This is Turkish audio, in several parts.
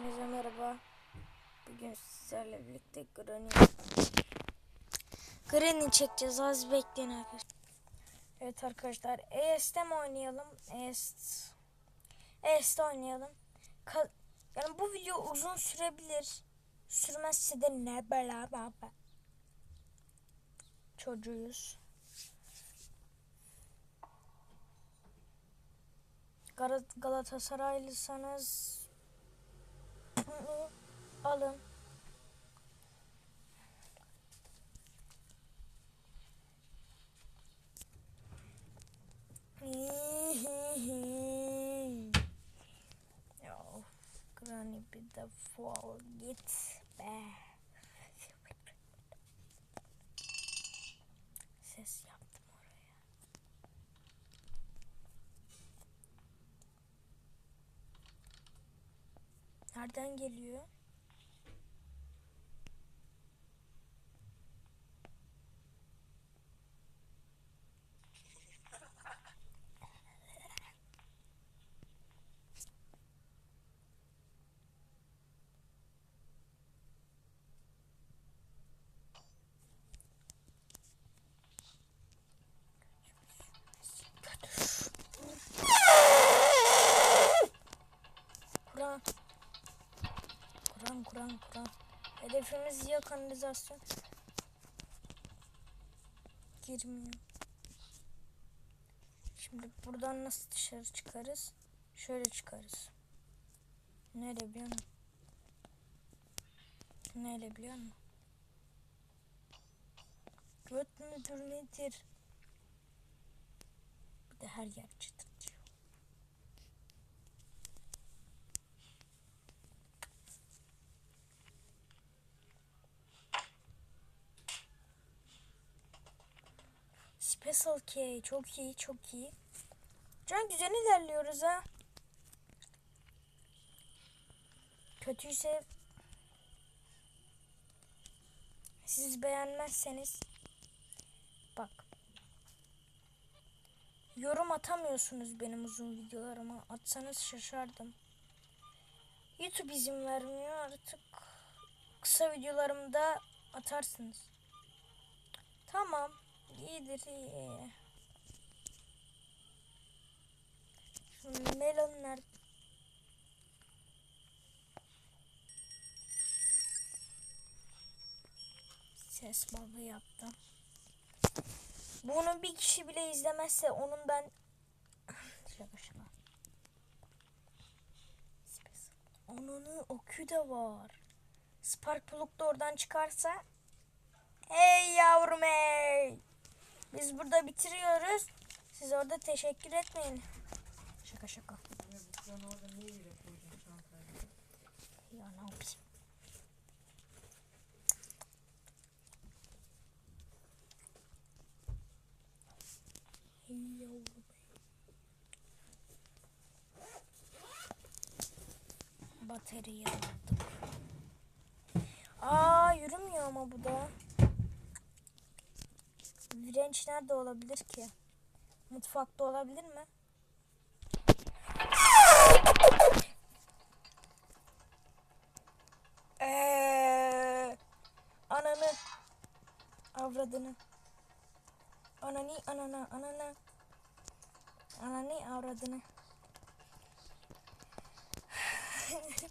Hepinize merhaba. Bugün sizlerle birlikte Granny Granny çekeceğiz. Az bekleyin arkadaşlar. Evet arkadaşlar. ES'te mi oynayalım? ES ES'te oynayalım. Ka- yani bu video uzun sürebilir. Sürmezse de ne bela baba. Çocuğuyuz. Gal- Galatasaraylıysanız alın. Of, Granny bir defol git be. Ses yaptım oraya. Nereden geliyor? Hedefimiz ya kanalizasyon. Girmiyor. Şimdi buradan nasıl dışarı çıkarız? Şöyle çıkarız. Nereye biliyor musun? Neyle biliyor musun? Göt müdür nedir? Bir de her yer çıtırtıyor. Special K çok iyi çok iyi. Can güzel ilerliyoruz ha. Kötüyse siz beğenmezseniz bak yorum atamıyorsunuz benim uzun videolarıma atsanız şaşardım. YouTube izin vermiyor artık kısa videolarımda atarsınız. Tamam. İyidir iyi. Nerede? Ses balı yaptım. Bunu bir kişi bile izlemezse onun ben şaka şaka. Onun okü de var. Spark da oradan çıkarsa Hey yavrum hey. Biz burada bitiriyoruz. Siz orada teşekkür etmeyin. Şaka şaka. Ya ne yapayım? Hey yavrum aldık. Aa yürümüyor ama bu da. Direnç nerede olabilir ki? Mutfakta olabilir mi? Eee, ananı avradını anani anana anana anani avradını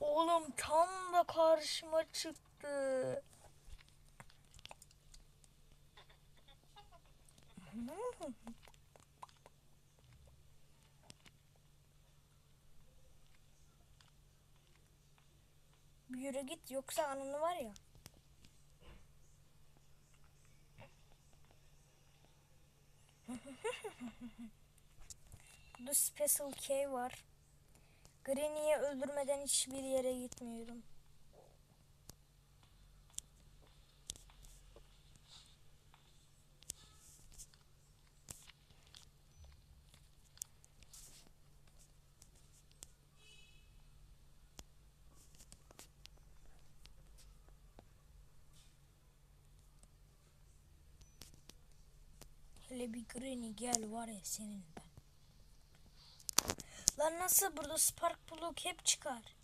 Oğlum tam da karşıma çıktı. Yürü git yoksa anını var ya. Burada Special K var. Granny'yi öldürmeden hiçbir yere gitmiyorum. Hele bir Granny gel var ya senin ben. Lan nasıl burada spark plug hep çıkar.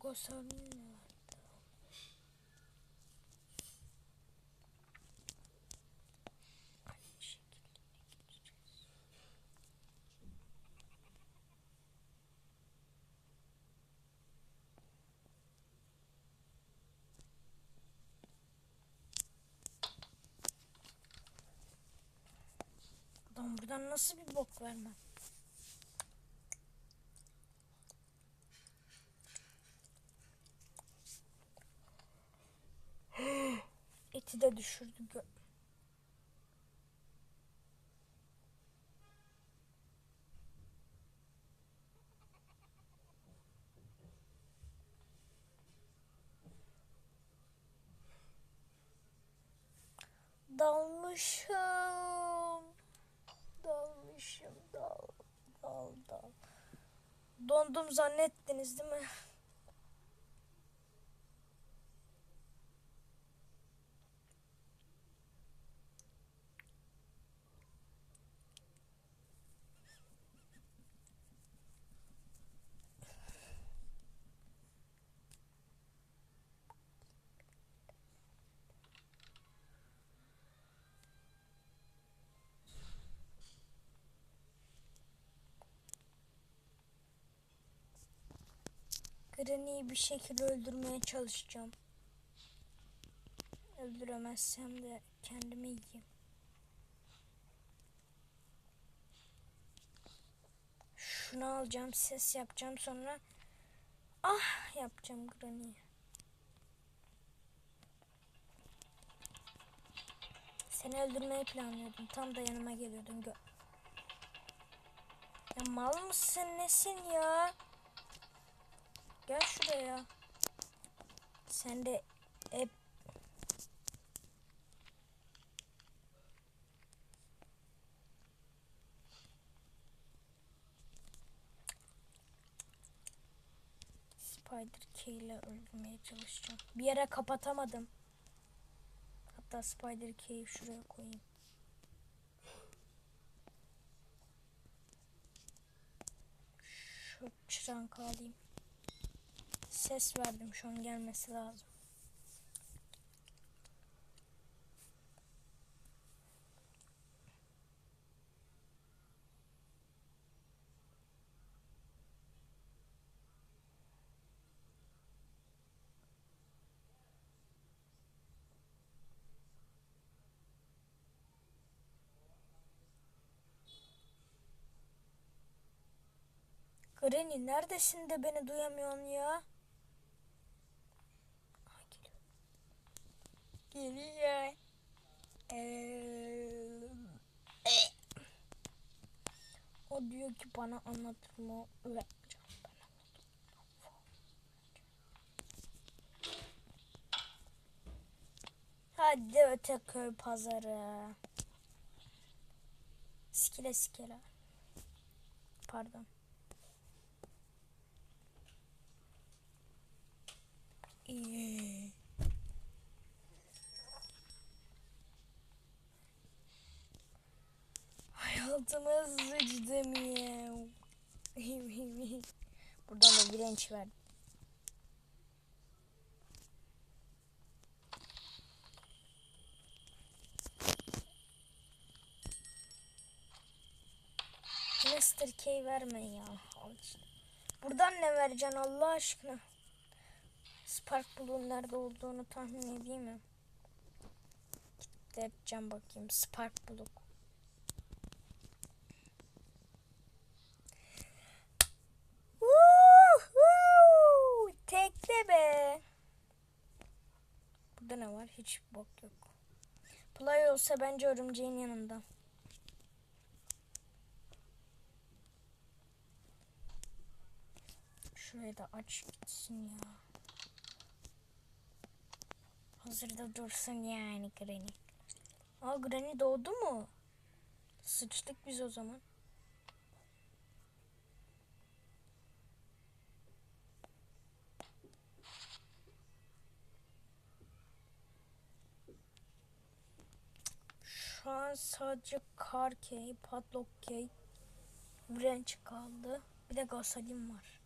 Gosamin buradan nasıl bir bok vermem? Eti de düşürdü. Dalmışım. Dondum zannettiniz değil mi? Granny'yi bir şekilde öldürmeye çalışacağım. Öldüremezsem de kendimi yiyeyim. Şunu alacağım, ses yapacağım sonra ah yapacağım Granny'yi. Seni öldürmeyi planlıyordum. Tam da yanıma geliyordun. Gö ya mal mısın nesin ya? Gel şuraya. Sen de hep Spider K ile öldürmeye çalışacağım. Bir yere kapatamadım. Hatta Spider K'yi şuraya koyayım. Şu çırankı alayım. Ses verdim şu an gelmesi lazım. Granny neredesin de beni duyamıyorsun ya? Geliyor. Ee, e. O diyor ki bana anlatır mı? Hadi öte köy pazarı. Skile skile. Pardon. İyi. Hayatıma sıçtım ya. Buradan da direnç ver. Master K verme ya. Al. Buradan ne vereceksin Allah aşkına? Spark Blue'un nerede olduğunu tahmin edeyim mi? Edeceğim bakayım. Spark Blue. Woohoo! Tekle be. Burada ne var? Hiç bok yok. Play olsa bence örümceğin yanında. Şurayı da aç gitsin ya. Hazırda dursun yani Granny. Aa Granny doğdu mu? Sıçtık biz o zaman. an sadece kar key, padlock key, wrench kaldı. Bir de gasolin var.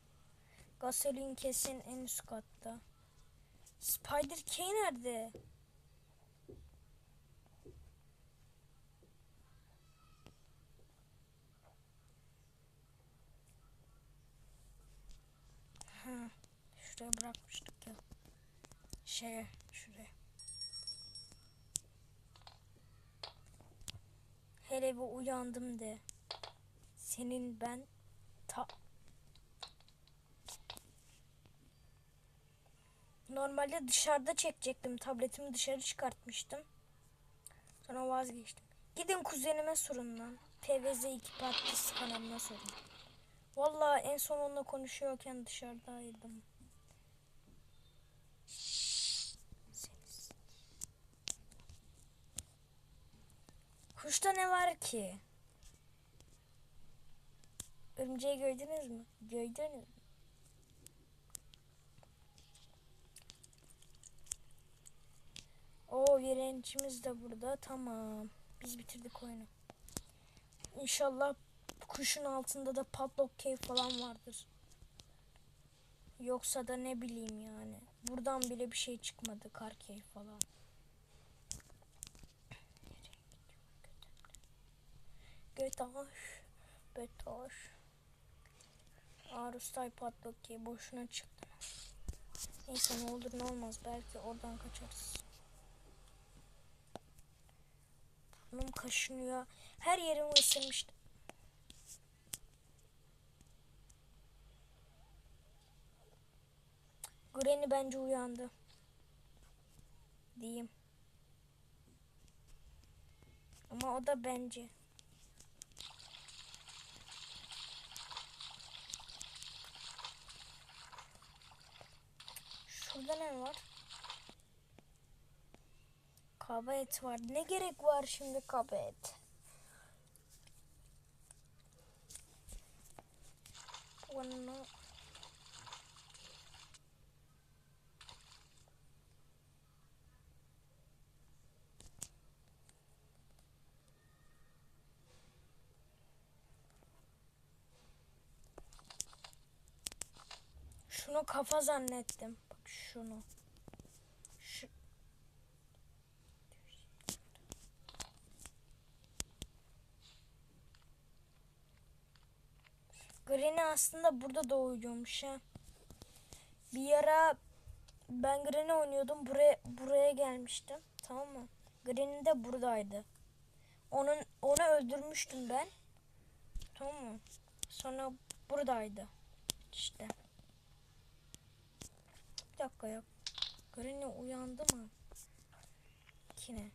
Gasolin kesin en üst katta. Spider key nerede? Ha, şuraya bırakmıştık ya. Şeye, şuraya. Hele bir uyandım de. Senin ben ta... Normalde dışarıda çekecektim. Tabletimi dışarı çıkartmıştım. Sonra vazgeçtim. Gidin kuzenime sorun lan. PVZ2 Partisi kanalına sorun. Vallahi en son onunla konuşuyorken dışarıdaydım. Kuşta ne var ki? Örümceği gördünüz mü? Gördünüz mü? O direncimiz de burada. Tamam. Biz bitirdik oyunu. İnşallah kuşun altında da padlock cave falan vardır. Yoksa da ne bileyim yani. Buradan bile bir şey çıkmadı. Kar cave falan. Götaş. Betaş. Arustay padlock cave. Boşuna çıktı. Neyse ne olur ne olmaz. Belki oradan kaçarız. Burnum kaşınıyor. Her yerimi ısırmıştı. Granny bence uyandı. Diyeyim. Ama o da bence. Şurada ne var? Kaba et var. Ne gerek var şimdi kaba et? Onu Şunu kafa zannettim. Şunu. Şu Granny aslında burada doğuyormuş ha. Bir ara ben Granny oynuyordum. Buraya buraya gelmiştim. Tamam mı? Granny de buradaydı. Onun onu öldürmüştüm ben. Tamam mı? Sonra buradaydı. İşte. Bir dakika ya. Granny uyandı mı? Yine.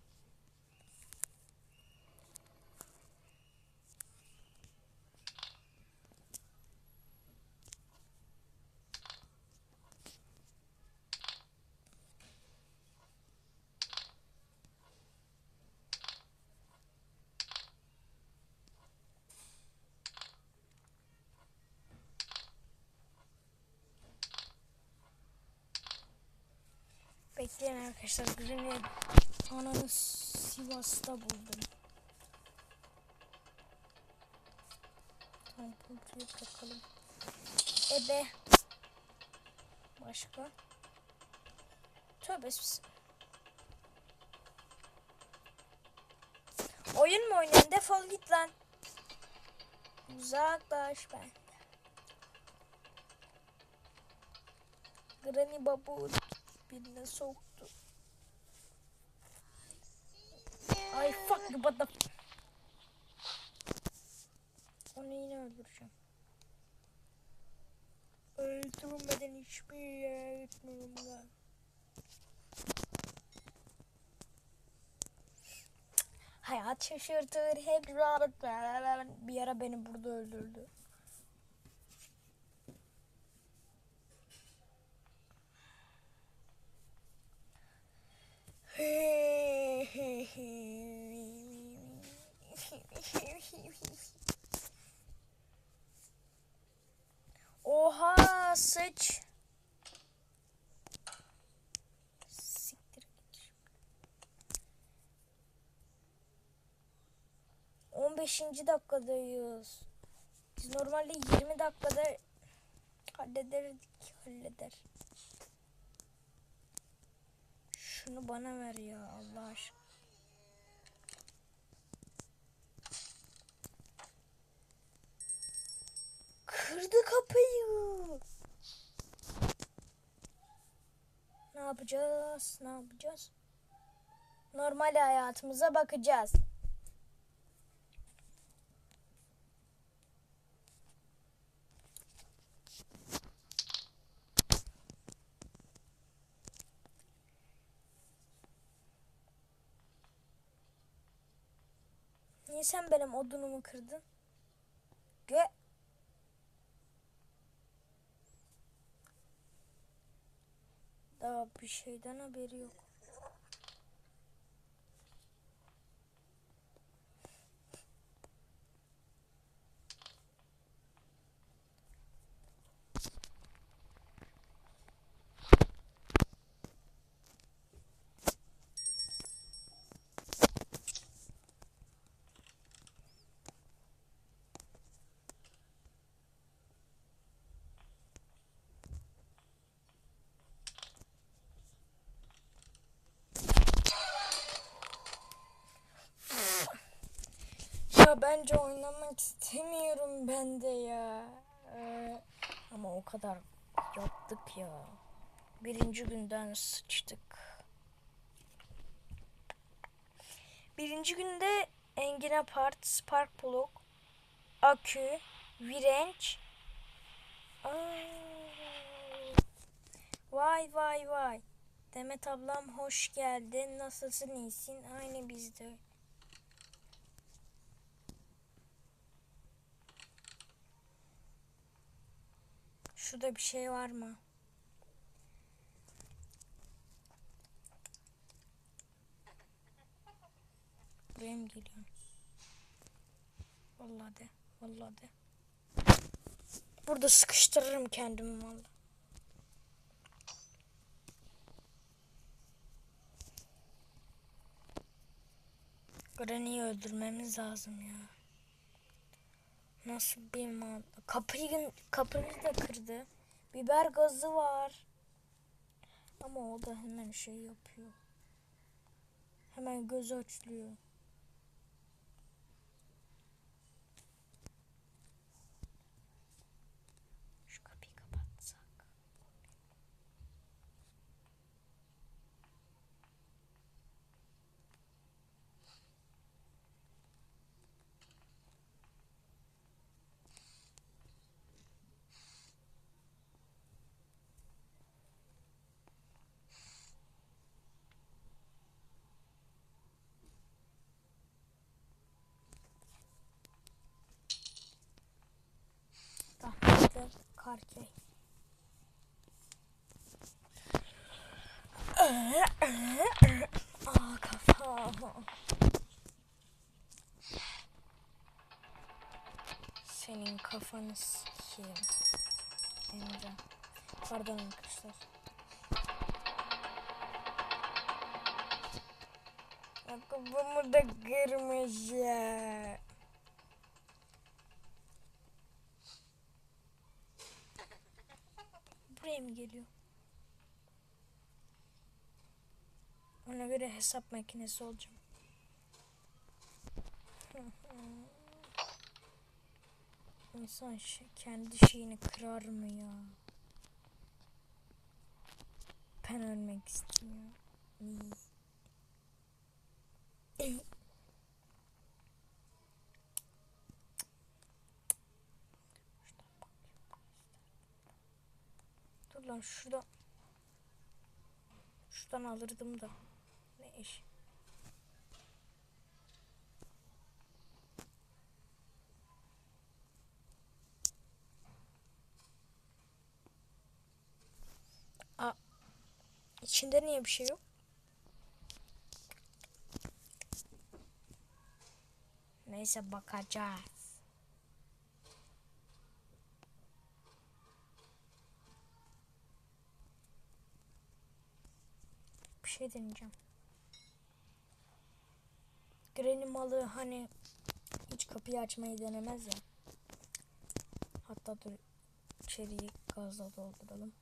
Bekleyin arkadaşlar. Granny ananı Sivas'ta buldum. Tamam pultuyu takalım. Ebe. Başka. Tövbe. Oyun mu oynuyorsun? Defol git lan. Uzaklaş ben. Granny babu birine soktu. But the... Onu yine öldüreceğim. Öldürmeden hiçbir yere gitmiyorum ben. Hayat şaşırtır hep rahat. Bir ara beni burada öldürdü. 15. dakikadayız. Biz normalde 20 dakikada hallederdik halleder. Şunu bana ver ya Allah aşkına. Kırdı kapıyı. Ne yapacağız? Ne yapacağız? Normal hayatımıza bakacağız. Niye sen benim odunumu kırdın? Gö Daha bir şeyden haberi yok. Ya bence oynamak istemiyorum ben de ya. Ee, ama o kadar yaptık ya. Birinci günden sıçtık. Birinci günde Engine Part, Spark Plug, Akü, Virenç. Vay vay vay. Demet ablam hoş geldin. Nasılsın iyisin? Aynı bizde. Şurada bir şey var mı? Buraya mı geliyorsun? Vallahi de. Vallahi de. Burada sıkıştırırım kendimi vallahi. Granny'i öldürmemiz lazım ya. Nasıl bir man? Kapıyı kapıyı da kırdı. Biber gazı var. Ama o da hemen şey yapıyor. Hemen göz açlıyor. Şu kapıyı kapatsak. Karkey. Aa kafam. Senin kafanı sikeyim. Emre. Pardon arkadaşlar. Kafamı da kırmış. Buraya mı geliyor? Ona göre hesap makinesi olacağım. İnsan şey, kendi şeyini kırar mı ya? Ben ölmek istiyorum. Lan şurada. Şuradan alırdım da. Ne iş? Aa, içinde niye bir şey yok? Neyse bakacağız. Bir şey deneyeceğim. Granny malı hani hiç kapıyı açmayı denemez ya. Hatta dur içeriği gazla dolduralım.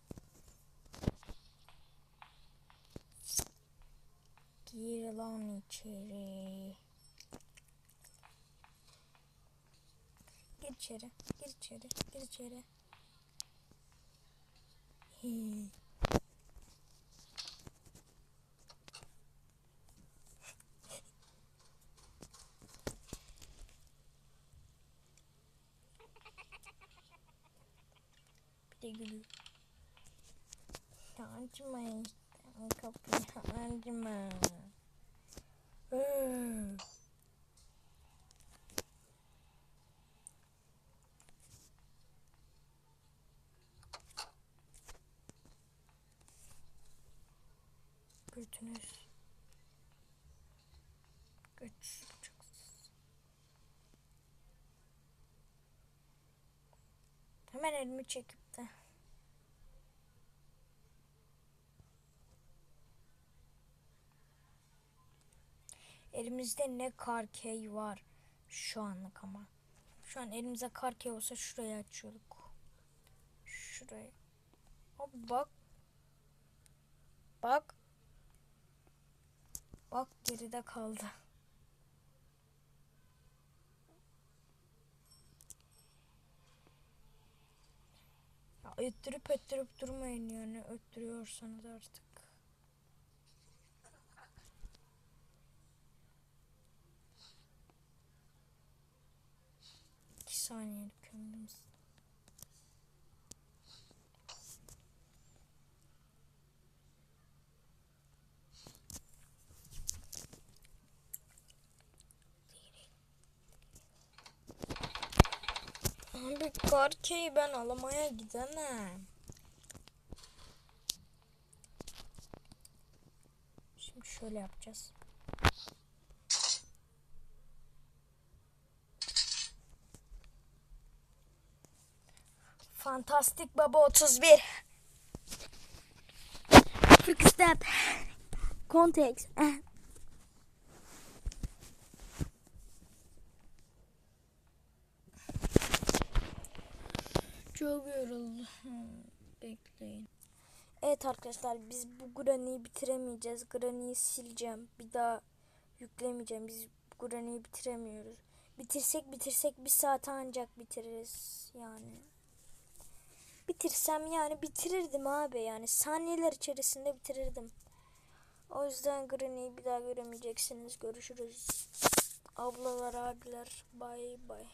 Gir lan içeri. Gir içeri, gir içeri, gir içeri. Hii. Bir de gülüyor. Açma işte kapıyı açma. Iıı. Götünüz. Göç. Hemen elimi çekip de. Elimizde ne karkey var şu anlık ama. Şu an elimizde karkey olsa şurayı açıyorduk. Şurayı. Hop bak. Bak. Bak geride kaldı. Ya öttürüp öttürüp durmayın yani öttürüyorsanız artık. İki saniyelik ömrümüz. Abi karkeyi ben alamaya gidemem. Şimdi şöyle yapacağız. Fantastik Baba 31. Quick step. Context. Çok yoruldum. Bekleyin. Evet arkadaşlar biz bu Granny'yi bitiremeyeceğiz. Granny'yi sileceğim. Bir daha yüklemeyeceğim. Biz bu Granny'yi bitiremiyoruz. Bitirsek bitirsek bir saat ancak bitiririz yani. Bitirsem yani bitirirdim abi yani saniyeler içerisinde bitirirdim. O yüzden Granny'yi bir daha göremeyeceksiniz. Görüşürüz. Ablalar abiler bay bay.